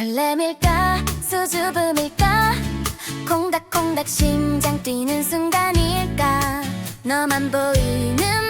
설렘일까? 수줍음일까? 콩닥콩닥 심장 뛰는 순간일까? 너만 보이는